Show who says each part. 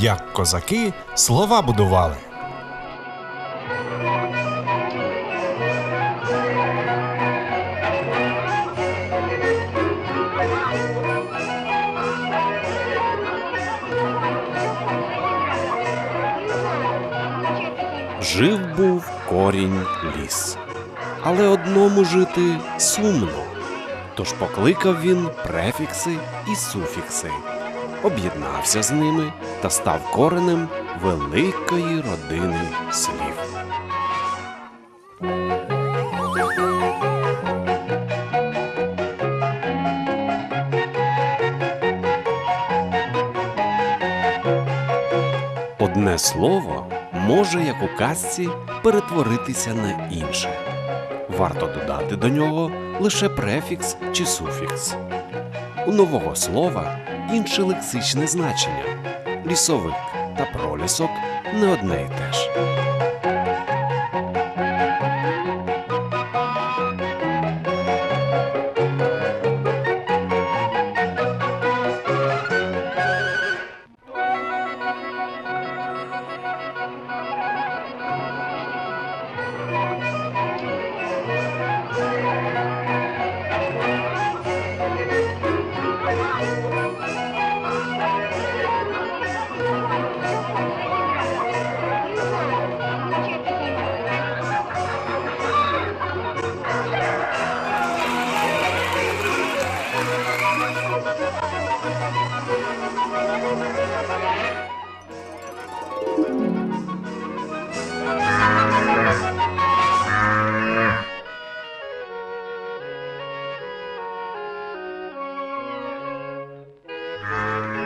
Speaker 1: як козаки слова будували.
Speaker 2: Жив був корінь ліс. Але одному жити сумно. Тож покликав він префікси і суфікси, об'єднався з ними та став коренем великої родини слів. Одне слово може, як у казці, перетворитися на інше. Варто додати до нього лише префікс чи суфікс. У нового слова інше лексичне значення. Лісовик та пролісок не одне й те ж. Thank you. Thank you.